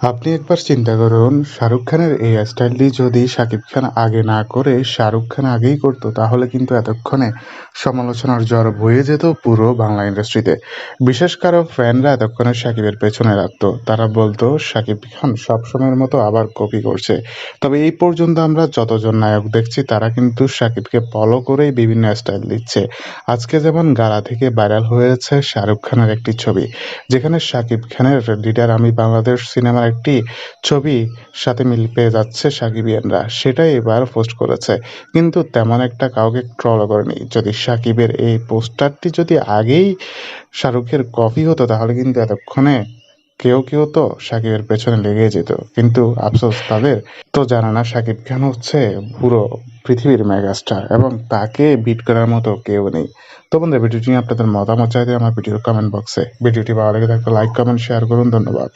আপনি একবার চিন্তা করুন, শাহরুখ খানের এই স্টাইলটি যদি শাকিব খান আগে না করে, শাহরুখ খান আগেই করতো, তাহলে কিন্তু এতক্ষণে সমালোচনার ঝড় বয়ে যেত পুরো বাংলা ইন্ডাস্ট্রিতে বিশেষ কারও ফ্যানরা এতক্ষণে শাকিবের পেছনে রাখত। তারা বলতো শাকিব খান সবসময়ের মতো আবার কপি করছে। তবে এই পর্যন্ত আমরা যতজন নায়ক দেখছি, তারা কিন্তু শাকিবকে ফলো করেই বিভিন্ন স্টাইল দিচ্ছে। আজকে যেমন গালা থেকে ভাইরাল হয়েছে শাহরুখ খানের একটি ছবি, যেখানে শাকিব খানের লিডার আমি বাংলাদেশ সিনেমার একটি ছবি সাথে মিল পেয়ে যাচ্ছে সাকিবিয়ানরা। সেটাই এবার পোস্ট করেছে। কিন্তু তেমন একটা কাউকে ট্রল করেনি। যদি সাকিবের এই পোস্টারটি যদি আগেই শাহরুখের কপি হতো, তাহলে কিন্তু এতক্ষণে কেউ কেউ তো সাকিবের পেছনে লেগে যেত। কিন্তু আফসোস তাদের। তো জানা না সাকিব খান হচ্ছে পুরো পৃথিবীর মেগাস্টার এবং তাকে বিট করার মতো কেউ নেই। তো বন্ধুরা, ভিডিওটি নিয়ে আপনাদের মতামত চাইতে আমার ভিডিওর কমেন্ট বক্সে ভিডিওটি ভালো লেগে থাকলে লাইক কমেন্ট শেয়ার করুন। ধন্যবাদ।